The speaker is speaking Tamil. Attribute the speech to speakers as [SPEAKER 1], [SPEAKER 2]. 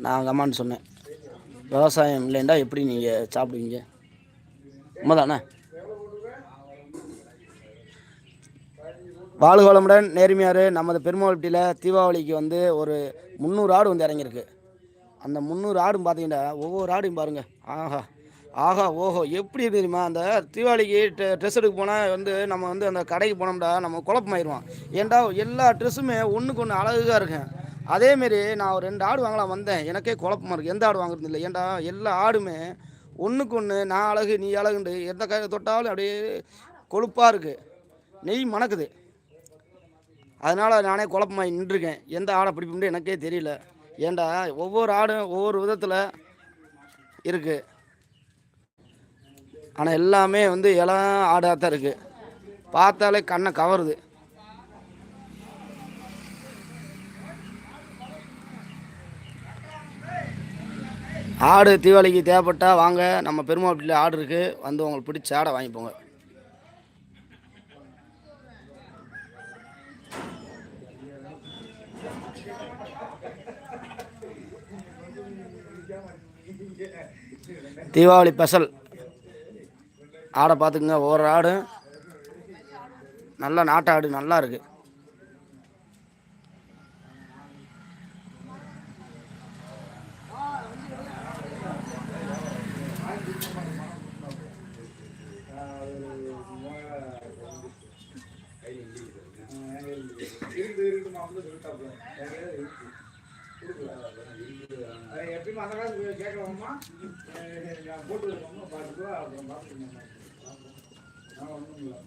[SPEAKER 1] நான் எங்கள் அம்மான்னு சொன்னேன். விவசாயம் இல்லைண்டா எப்படி நீங்கள் சாப்பிடுவீங்க? உண்மைதானே? வாழ்க வளமுடன் நேர்மையார் நமது பெருமாள்பட்டியில் தீபாவளிக்கு வந்து ஒரு முந்நூறு ஆடு வந்து இறங்கியிருக்கு. அந்த முந்நூறு ஆடும் பார்த்தீங்கன்னா ஒவ்வொரு ஆடும் பாருங்கள் ஆஹா ஆஹா ஓஹோ எப்படி தெரியுமா? அந்த தீபாவளிக்கு ட்ரெஸ் எடுக்க போனால் வந்து நம்ம வந்து அந்த கடைக்கு போனோம்டா நம்ம குழப்பமாயிருவோம். ஏன்டா எல்லா ட்ரெஸ்ஸுமே ஒன்றுக்கு ஒன்று அழகாக இருக்கும் அதேமாரி நான் ஒரு ரெண்டு ஆடு வாங்கலாம் வந்தேன். எனக்கே குழப்பமா இருக்குது எந்த ஆடு வாங்குறது இல்லை. ஏன்டா எல்லா ஆடுமே ஒன்றுக்கு ஒன்று நான் அழகு நீ அழகுண்டு எந்த கை தொட்டாலும் அப்படியே கொழுப்பாக இருக்குது நெய் மணக்குது. அதனால் நானே குழப்பமாக நின்றுருக்கேன். எந்த ஆடை பிடிப்போம்னு எனக்கே தெரியல. ஏண்டா ஒவ்வொரு ஆடும் ஒவ்வொரு விதத்தில் இருக்குது ஆனால் எல்லாமே வந்து இளம் ஆடாக தான் இருக்குது பார்த்தாலே கண்ணை கவருது. ஆடு தீபாவளிக்கு தேவைப்பட்டால் வாங்க. நம்ம பெருமாள் ஆடு இருக்குது வந்து உங்களுக்கு பிடிச்ச ஆடை வாங்கிப்போங்க தீபாவளி ஸ்பெஷல் ஆடை பார்த்துக்குங்க. ஒவ்வொரு ஆடு நல்ல நாட்டாடு நல்லா இருக்குது இருக்கு
[SPEAKER 2] எப்பயுமே அந்த காலத்து கேட்கலாமா? போட்டு வைக்கணும் பார்த்துக்கோ அப்புறம் பார்த்துக்கணும் நான் ஒன்றும் இல்லை.